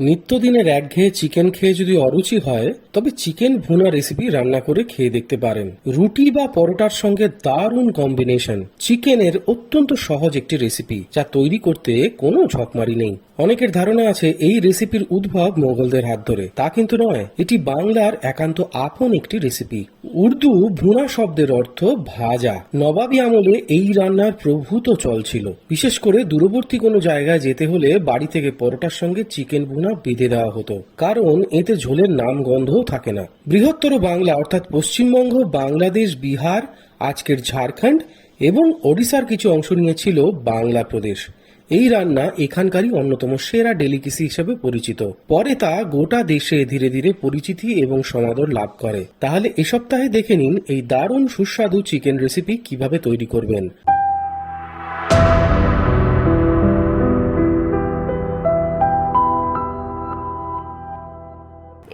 নিত্যদিনের একঘেয়ে চিকেন খেয়ে যদি অরুচি হয়, তবে চিকেন ভুনা রেসিপি রান্না করে খেয়ে দেখতে পারেন। রুটি বা পরোটার সঙ্গে দারুণ কম্বিনেশন চিকেনের অত্যন্ত সহজ একটি রেসিপি যা তৈরি করতে কোনো ঝকমারি নেই। অনেকের ধারণা আছে এই রেসিপির উদ্ভব মোগলদের হাত ধরে। তা কিন্তু নয়, এটি বাংলার একান্ত আপন একটি রেসিপি উর্দু ভুনা শব্দের অর্থ ভাজা। নবাবী আমলে এই রান্নার প্রভূত চল ছিল। বিশেষ করে দূরবর্তী কোনো জায়গায় যেতে হলে বাড়ি থেকে পরোটার সঙ্গে চিকেন ভুনা বেঁধে দেওয়া হতো। কারণ এতে ঝোলের নাম গন্ধও থাকে না। বৃহত্তর বাংলা, অর্থাৎ পশ্চিমবঙ্গ, বাংলাদেশ, বিহার, আজকের ঝাড়খণ্ড এবং ওড়িশার কিছু অংশ নিয়েছিল বাংলা প্রদেশ। এই রান্না এখানকারই অন্যতম সেরা ডেলিকেসি হিসেবে পরিচিত। পরে তা গোটা দেশে ধীরে ধীরে পরিচিতি এবং সমাদর লাভ করে। তাহলে এ সপ্তাহে দেখে নিন এই দারুণ সুস্বাদু চিকেন রেসিপি কীভাবে তৈরি করবেন।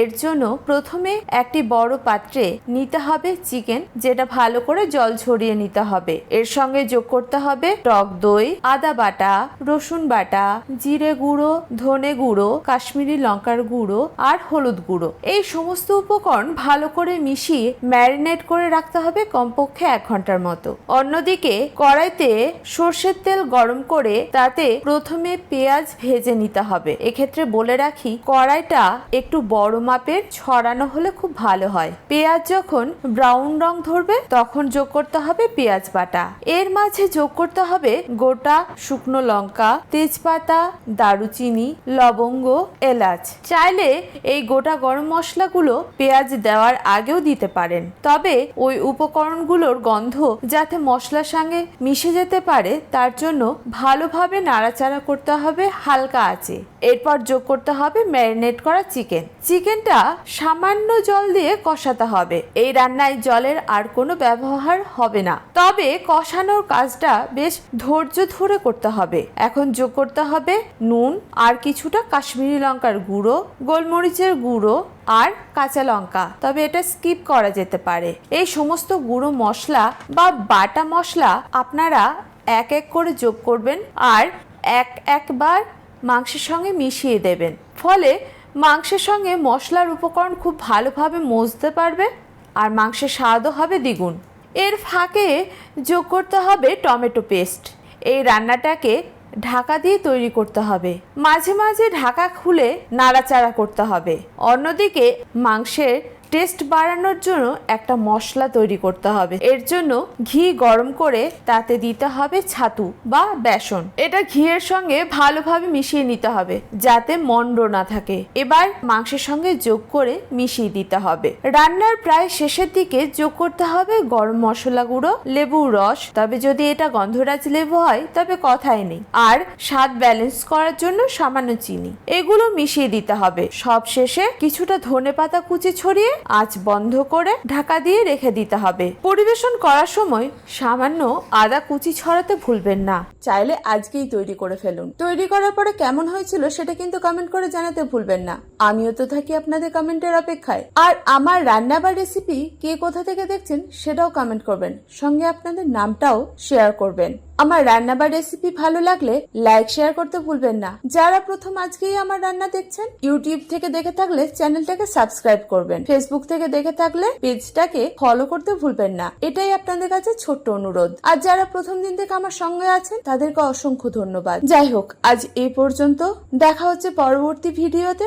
এর জন্য প্রথমে একটি বড় পাত্রে নিতে হবে চিকেন, যেটা ভালো করে জল ঝরিয়ে নিতে হবে। এর সঙ্গে যোগ করতে হবে টক দই, আদা বাটা, রসুন বাটা, জিরে গুঁড়ো, ধনে গুঁড়ো, কাশ্মীরি লঙ্কার গুঁড়ো আর হলুদ গুঁড়ো। এই সমস্ত উপকরণ ভালো করে মিশিয়ে ম্যারিনেট করে রাখতে হবে কমপক্ষে এক ঘণ্টার মতো। অন্যদিকে কড়াইতে সর্ষের তেল গরম করে তাতে প্রথমে পেঁয়াজ ভেজে নিতে হবে। এক্ষেত্রে বলে রাখি, কড়াইটা একটু বড় মাপের ছড়ানো হলে খুব ভালো হয়। পেঁয়াজ যখন ব্রাউন রং ধরবে, তখন যোগ করতে হবে পেঁয়াজ বাটা। এর মাঝে যোগ করতে হবে গোটা শুকনো লঙ্কা, তেজপাতা, দারুচিনি, লবঙ্গ, এলাচ। চাইলে এই গোটা গরম মশলাগুলো পেঁয়াজ দেওয়ার আগেও দিতে পারেন। তবে ওই উপকরণগুলোর গন্ধ যাতে মশলার সঙ্গে মিশে যেতে পারে, তার জন্য ভালোভাবে নাড়াচাড়া করতে হবে হালকা আঁচে। এরপর যোগ করতে হবে ম্যারিনেট করা চিকেন। চিকেন চিকেনটা সামান্য জল দিয়ে কষাতে হবে। এই রান্নায় জলের আর কোনো ব্যবহার হবে না। তবে কষানোর কাজটা বেশ ধৈর্য ধরে করতে হবে। এখন যোগ করতে হবে নুন আর কিছুটা কাশ্মীরি লঙ্কার গুঁড়ো, গোলমরিচের গুঁড়ো আর কাঁচা লঙ্কা। তবে এটা স্কিপ করা যেতে পারে। এই সমস্ত গুঁড়ো মশলা বা বাটা মশলা আপনারা এক এক করে যোগ করবেন আর এক একবার মাংসের সঙ্গে মিশিয়ে দেবেন। ফলে মাংসের সঙ্গে মশলার উপকরণ খুব ভালোভাবে মজতে পারবে আর মাংসের স্বাদও হবে দ্বিগুণ। এর ফাঁকে যোগ করতে হবে টমেটো পেস্ট। এই রান্নাটাকে ঢাকা দিয়ে তৈরি করতে হবে। মাঝে মাঝে ঢাকা খুলে নাড়াচাড়া করতে হবে। অন্যদিকে মাংসের টেস্ট বাড়ানোর জন্য একটা মশলা তৈরি করতে হবে। এর জন্য ঘি গরম করে তাতে দিতে হবে ছাতু বা বেসন। এটা ঘিয়ের সঙ্গে ভালোভাবে মিশিয়ে নিতে হবে, যাতে মন্ড না থাকে। এবার মাংসের সঙ্গে যোগ করে মিশিয়ে দিতে হবে। রান্নার প্রায় শেষের দিকে যোগ করতে হবে গরম মশলা গুঁড়ো, লেবুর রস। তবে যদি এটা গন্ধরাজ লেবু হয়, তবে কথাই নেই। আর স্বাদ ব্যালেন্স করার জন্য সামান্য চিনি। এগুলো মিশিয়ে দিতে হবে। সব শেষে কিছুটা ধনে পাতা কুচি ছড়িয়ে আঁচ বন্ধ করে ঢাকা দিয়ে রেখে দিতে হবে। পরিবেশন করার সময় সামান্য আদা কুচি ছড়াতে ভুলবেন না। চাইলে আজকেই তৈরি করে ফেলুন। তৈরি করার পরে কেমন হয়েছিল সেটা কিন্তু কমেন্ট করে জানাতে ভুলবেন না। আমিও তো থাকি আপনাদের কমেন্টের অপেক্ষায়। আর আমার রান্না বা রেসিপি কে কোথা থেকে দেখছেন সেটাও কমেন্ট করবেন। সঙ্গে আপনাদের নামটাও শেয়ার করবেন। আমার রান্না বা রেসিপি ভালো লাগলে লাইক শেয়ার করতে ভুলবেন না। যারা প্রথম আজকেই আমার রান্না দেখছেন ইউটিউব থেকে দেখে থাকলে চ্যানেলটাকে সাবস্ক্রাইব করবেন। ফেসবুক থেকে দেখে থাকলে পেজটাকে ফলো করতে ভুলবেন না। এটাই আপনাদের কাছে ছোট্ট অনুরোধ। আর যারা প্রথম দিন থেকে আমার সঙ্গে আছেন, তাদেরকে অসংখ্য ধন্যবাদ। যাই হোক, আজ এই পর্যন্ত। দেখা হচ্ছে পরবর্তী ভিডিওতে।